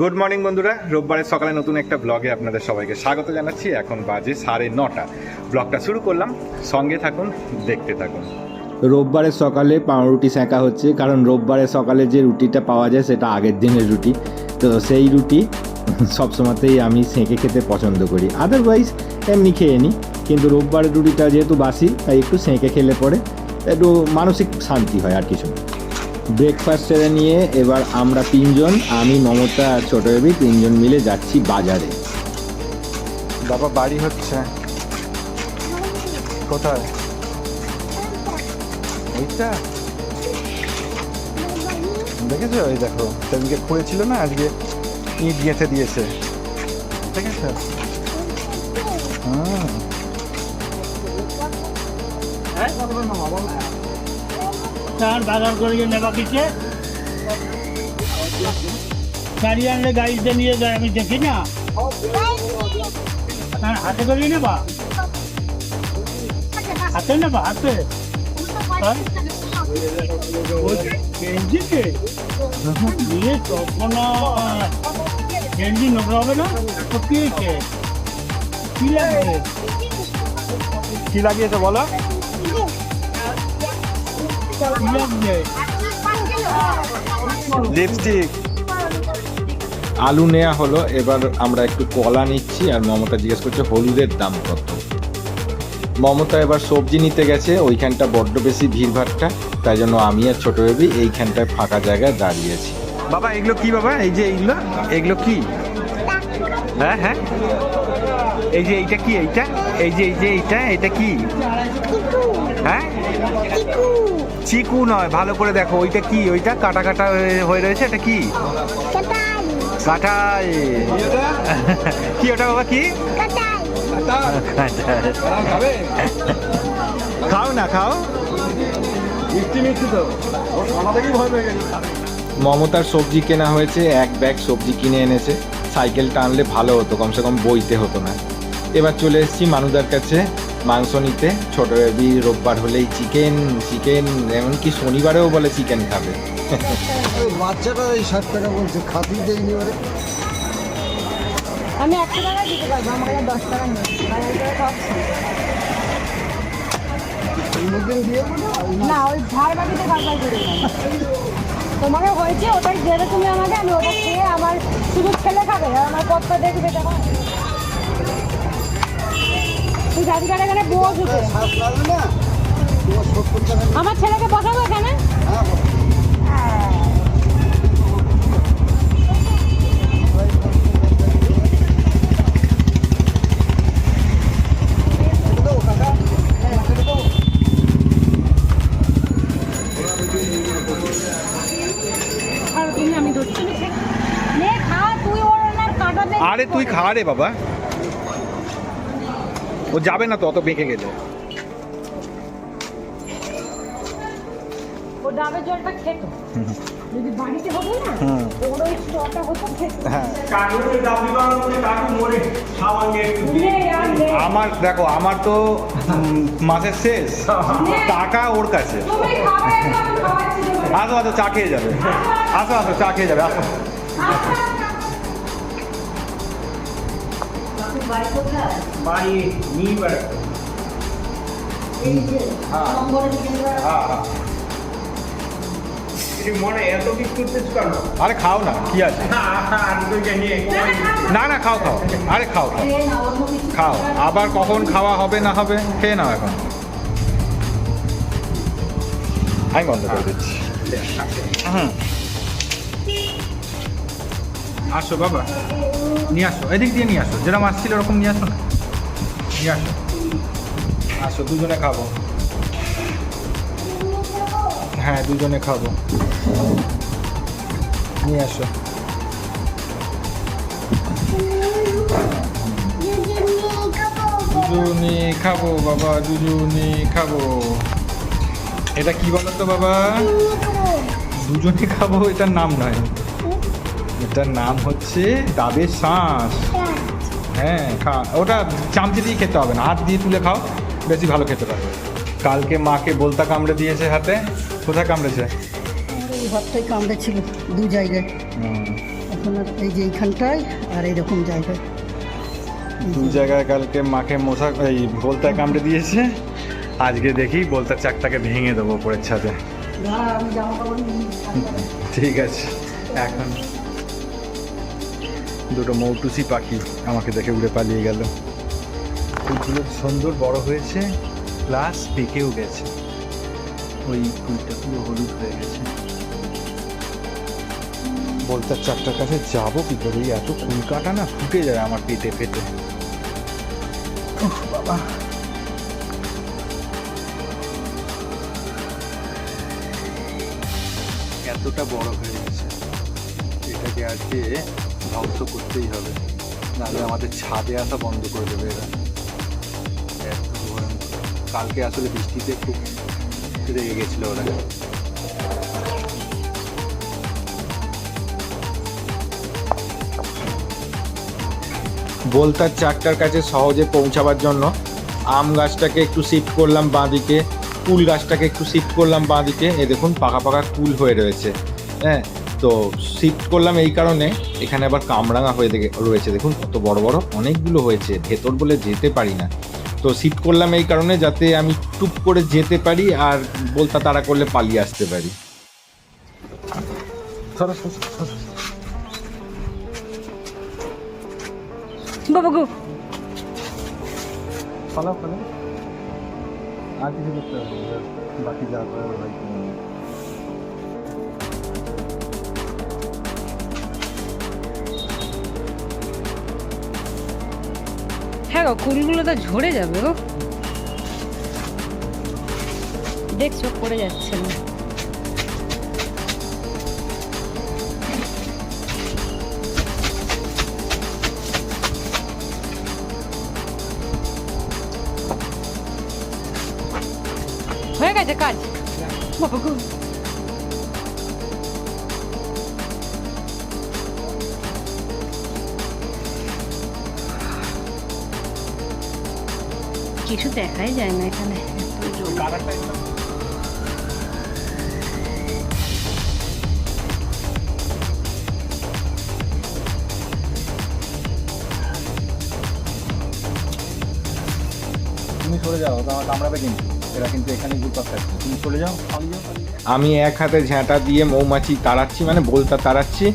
Good morning বন্ধুরা। রোববারের সকালে নতুন একটা ব্লগে আপনাদের সবাইকে স্বাগত জানাচ্ছি। এখন বাজে সাড়ে নটা। ব্লগটা শুরু করলাম। সঙ্গে থাকুন, দেখতে থাকুন। রোববারের সকালে পাউরুটি সেঁকা হচ্ছে, কারণ রোববারের সকালে যে রুটিটা পাওয়া যায়, সেটা আগের দিনের রুটি। তো সেই রুটি সবসময়তেই আমি সেঁকে খেতে পছন্দ করি। আদারওয়াইজ এমনি খেয়ে নিই কিন্তু রোববারের রুটিটা যেহেতু বাসি, তাই একটু সেঁকে খেলে পরে একটু মানসিক শান্তি হয় আর কিছু না। ব্রেকফাস্ট সেরে নিয়ে এবার আমরা তিনজন আমি মমতা আর ছোটো বেবি তিনজন মিলে যাচ্ছি বাজারে। বাবা বাড়ি হচ্ছে। কোথায়? এইটা? দেখেছ? ওই দেখো সেদিনকে খুঁড়েছিল না আজকে ইট গেঁথে দিয়েছে। দেখেছ? হুম চার বাজার করে যে নেবা কিছে গাড়ি আনলে গাড়িতে নিয়ে যায় আমি দেখি না। হ্যাঁ, হাতে করে নেবা? হাতে নেবা হাতে? গেঞ্জিকে নিয়ে তখন গেঞ্জি নোংরা হবে না? তো কি হয়েছে কি লাগিয়েছে বলো? লিপস্টিক আলু নেওয়া হলো, এবার আমরা একটু কলা নিচ্ছি আর মমতা জিজ্ঞেস করছে হলুদের দাম কত? মমতা এবার সবজি নিতে গেছে, ওইখানটা বড্ড বেশি ভিড়ভাড়টা তাই জন্য আমি আর ছোট বেবি এইখানটায় ফাঁকা জায়গায় দাঁড়িয়েছি। বাবা, এগুলো কি বাবা? এই যে এইগুলো? এগুলো কি? হ্যাঁ হ্যাঁ। এই যে এইটা কি, এইটা? এই যে এই যে এইটা এটা কি? হ্যাঁ? চিকু নয় ভালো করে দেখো ওইটা কি? ওইটা কাটা কাটা হয়ে- রয়েছে এটা কি? কাঁঠাল। কি ওটা বাবা কি? খাও না খাও। মমতার সবজি কেনা হয়েছে এক ব্যাগ সবজি কিনে এনেছে। সাইকেলটা আনলে ভালো হতো কমসে কম বইতে হতো না। এবার চলে এসেছি মানুদার কাছে। মাংস নিতে। ছোট বেবি রোববার হলেই চিকেন চিকেন এমনকি শনিবারেও বলে চিকেন খাবে। বাচ্চাটা এই ষাট টাকা বলছে খাতি দেয়নি ওরে। আমি একশো টাকা দিতে পারব আমার কাছে দশ টাকা নেই। না ওই ঝাড় করে হয়েছে ওটাই দেবে তুমি আমাকে আমি ওটা খেয়ে আমার শুধু ছেলে খাবে আমার কতটা দেখবে আমার। তুই জাতিকার এখানে বোঝ উঠে আমার ছেলেকে বসাবো এখানে? হ্যাঁ আরে তুই খা রে বাবা। ও যাবে না তো অত বেঁকে গেলে। ও ডাবের জলটা খেত যদি বাড়িতে হতো না ওর ওই স্টকটা হতো খেত হ্যাঁ। আমার দেখো আমার তো মাসের শেষ। টাকা ওর কাছে। আসো আসো চা খেয়ে যাবে। আসো আসো। চা খেয়ে যাবে আসো। বাড়ি নিয়ে বেড়া হ্যাঁ। হ্যাঁ মনে এত কেন? আরে খাও না কি আছে? না না খাও খাও। আরে খাও খাও। খাও। আবার কখন খাওয়া হবে না হবে খেয়ে নাও এখন। আমি বন্ধ করে দিচ্ছি। হুম। আসো বাবা, নিয়ে আসো। এদিক দিয়ে নিয়ে আসো যেরকম আসছিল ওরকম নিয়ে আসো না? নিয়ে আসো। আসো, দুজনে খাব। হ্যাঁ দুজনে খাব। নিয়ে আসো। দুজনে খাব বাবা, দুজনে খাব। এটা কি বলো তো বাবা? দুজনে খাব, এটার নাম নয়। এটার নাম হচ্ছে ডাবের শাঁস। হ্যাঁ খা ওটা চামচে দিয়ে খেতে হবে না হাত দিয়ে তুলে খাও বেশি ভালো খেতে পারবে। কালকে মাকে বলতা কামড়ে দিয়েছে হাতে কোথায় কামড়েছে? হাতটাই কামড়েছিল দু জায়গায়। আপনার এই যে এইখানটায় আর এইরকম জায়গায়। দু জায়গায় কালকে মাকে মশা এই বলতায় কামড়ে দিয়েছে। আজকে দেখি বলতার চাকটাকে ভেঙে দেবো উপরের ছাদে। ঠিক আছে এখন দুটো মৌটুসি পাখি আমাকে দেখে উড়ে পালিয়ে গেল। ফুলগুলো সুন্দর বড় হয়েছে প্লাস পেকেও গেছে। ওই ফুলটা পুরো হলুদ হয়ে গেছে। বলতার চারটার কাছে যাব কি করে? এত ফুল কাটা না ফুটে যায় আমার পেটে পেটে। বাবা। এতটা বড় হয়ে গেছে। এটাকে আজকে ধ্বংস করতেই হবে। নাহলে আমাদের ছাদে আসা বন্ধ করে দেবে এরা। কালকে আসলে বৃষ্টিতে খুব রেগে গেছিল ওরা। বলতার চারটার কাছে সহজে পৌঁছাবার জন্য আম গাছটাকে একটু শিফট করলাম বাঁদিকে কুল গাছটাকে একটু শিফট করলাম বাঁদিকে। এ দেখুন, পাকা পাকা কুল হয়ে রয়েছে। হ্যাঁ তো শিফট করলাম এই কারণে এখানে আবার কামরাঙা হয়ে রয়েছে। দেখুন কত বড় বড় অনেকগুলো হয়েছে ভেতর বলে যেতে পারি না। তো শিফট করলাম এই কারণে যাতে আমি টুপ করে যেতে পারি আর বলতা তাড়া করলে পালিয়ে আসতে পারি। বাবা গো। ফলাও ফলাও আর কিছু করতে হবে বাকি যা করার গো কুলগুলো তো ঝরে যাবে গো। দেখছ, পড়ে যাচ্ছে না। হয়ে গেছে কাজ। বাবা গো। কিছু দেখাই যায় না এখানে। তুমি সরে যাও তো আমার কামড়াবে কিন্তু। এরা কিন্তু এখানে খাচ্ছে তুমি চলে যাও। আমি এক হাতে ঝাঁটা দিয়ে মৌমাছি তাড়াচ্ছি মানে বলতা তাড়াচ্ছি।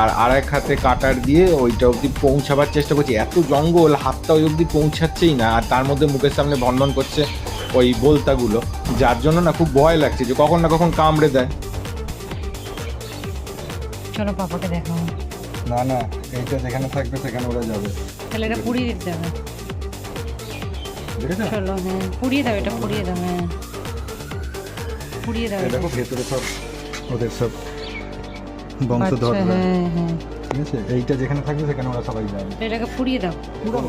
আর আর এক হাতে কাটার দিয়ে ওইটা অবধি পৌঁছাবার চেষ্টা করছি। এত জঙ্গল হাতটা ওই অবধি পৌঁছাচ্ছেই না। আর তার মধ্যে মুখের সামনে ভনভন করছে ওই বলতাগুলো। যার জন্য না খুব ভয় লাগছে যে কখন না কখন কামড়ে দেয়। চলো পাপাকে দেখাবো না না এইটা যেখানে থাকবে সেখানে ওরা যাবে। তাহলে এটা পুড়িয়ে দিতে হবে। চলো হ্যাঁ পুড়িয়ে দাও এটা পুড়িয়ে দাও হ্যাঁ। পুড়িয়ে দাও দেখো ভেতরে সব ওদের সব বংশধর আচ্ছা, হ্যাঁ হ্যাঁ। ঠিক আছে? এইটা যেখানে থাকবে সেখানে ওরা সবাই যাবে। এটাকে পুড়িয়ে দাও।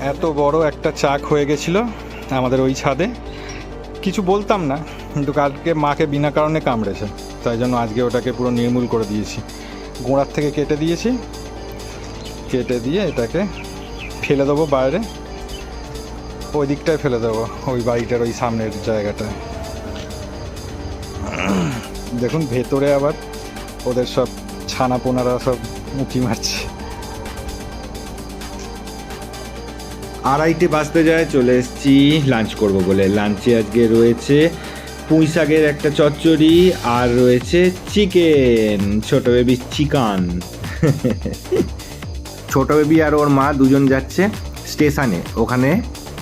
এত বড় একটা চাক হয়ে গেছিল আমাদের ওই ছাদে। কিছু বলতাম না কিন্তু কালকে মাকে বিনা কারণে কামড়েছে। তাই জন্য আজকে ওটাকে পুরো নির্মূল করে দিয়েছি। গোড়ার থেকে কেটে দিয়েছি। কেটে দিয়ে এটাকে ফেলে দেবো বাইরে। ওই দিকটায় ফেলে দেবো ওই বাড়িটার ওই সামনের জায়গাটায়। দেখুন ভেতরে আবার ওদের সব ছানা পোনারা সব উঁকি মারছে। আড়াইটে বাজতে যায়, চলে এসেছি লাঞ্চ করব বলে। লাঞ্চে আজকে রয়েছে পুঁই শাকের একটা চচ্চড়ি আর রয়েছে চিকেন ছোট বেবি চিকান ছোট বেবি আর ওর মা দুজন যাচ্ছে স্টেশনে। ওখানে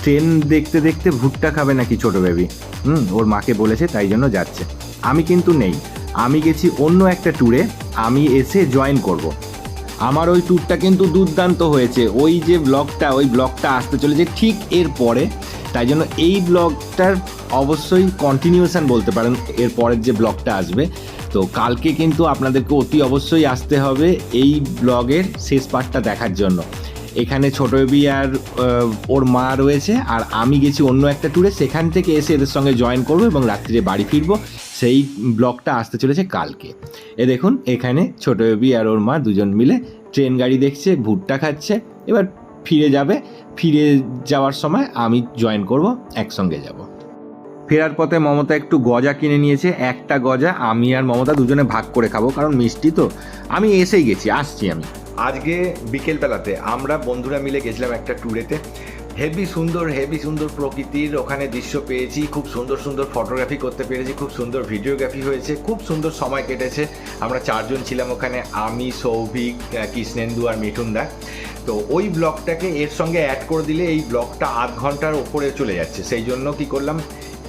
ট্রেন দেখতে দেখতে ভুট্টা খাবে নাকি ছোট বেবি হুম, ওর মাকে বলেছে, তাই জন্য যাচ্ছে। আমি কিন্তু নেই। আমি গেছি অন্য একটা ট্যুরে আমি এসে জয়েন করব। আমার ওই ট্যুরটা কিন্তু দুর্দান্ত হয়েছে। ওই যে ব্লগটা ওই ব্লগটা আসতে চলেছে ঠিক এর পরে তাই জন্য এই ব্লগটার অবশ্যই কন্টিনিউশন বলতে পারেন, এর পরের যে ব্লগটা আসবে। তো কালকে কিন্তু আপনাদেরকে অতি অবশ্যই আসতে হবে এই ব্লগের শেষ পার্টটা দেখার জন্য। এখানে ছোট বেবি আর ওর মা রয়েছে, আর আমি গেছি অন্য একটা ট্যুরে সেখান থেকে এসে এদের সঙ্গে জয়েন করব এবং রাত্রিরে বাড়ি ফিরবো। সেই ব্লগটা আসতে চলেছে কালকে। এ দেখুন, এখানে ছোট বেবি আর ওর মা দুজন মিলে ট্রেন গাড়ি দেখছে, ভুট্টা খাচ্ছে, এবার ফিরে যাবে। ফিরে যাওয়ার সময় আমি জয়েন করব, একসঙ্গে যাব। ফেরার পথে মমতা একটু গজা কিনে নিয়েছে, একটা গজা আমি আর মমতা দুজনে ভাগ করে খাব, কারণ মিষ্টি তো। আমি এসেই গেছি, আসছি আমি। আজকে বিকেলবেলাতে আমরা বন্ধুরা মিলে গেছিলাম একটা ট্যুরেতে হেভি সুন্দর হেভি সুন্দর প্রকৃতির ওখানে দৃশ্য পেয়েছি। খুব সুন্দর সুন্দর ফটোগ্রাফি করতে পেরেছি, খুব সুন্দর ভিডিওগ্রাফি হয়েছে, খুব সুন্দর সময় কেটেছে। আমরা চারজন ছিলাম ওখানে, আমি, সৌভিক কৃষ্ণেন্দু আর মিঠুনদা তো ওই ব্লগটাকে এর সঙ্গে অ্যাড করে দিলে এই ব্লগটা আধ ঘণ্টার ওপরে চলে যাচ্ছে। সেই জন্য কি করলাম,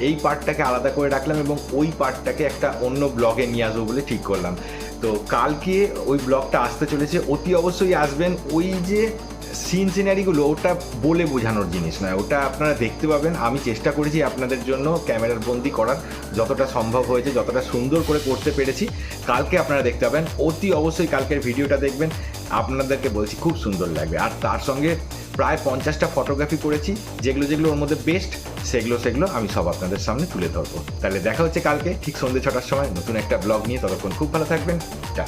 এই পার্টটাকে আলাদা করে রাখলাম এবং ওই পার্টটাকে একটা অন্য ব্লগে নিয়ে আসব বলে ঠিক করলাম। তো কালকে ওই ব্লগটা আসতে চলেছে। অতি অবশ্যই আসবেন। ওই যে সিন সিনারিগুলো ওটা বলে বোঝানোর জিনিস নয়। ওটা আপনারা দেখতে পাবেন। আমি চেষ্টা করেছি আপনাদের জন্য ক্যামেরার বন্দি করার। যতটা সম্ভব হয়েছে, যতটা সুন্দর করে করতে পেরেছি, কালকে আপনারা দেখতে পাবেন। অতি অবশ্যই কালকের ভিডিওটা দেখবেন। আপনাদেরকে বলছি, খুব সুন্দর লাগবে। আর তার সঙ্গে প্রায় পঞ্চাশটা ফটোগ্রাফি করেছি, যেগুলো যেগুলো ওর মধ্যে বেস্ট সেগুলো সেগুলো আমি সব আপনাদের সামনে তুলে ধরবো। তাহলে দেখা হচ্ছে কালকে, ঠিক সন্ধ্যে ছটার সময় নতুন একটা ব্লগ নিয়ে, ততক্ষণ খুব ভালো থাকবেন, টাটা।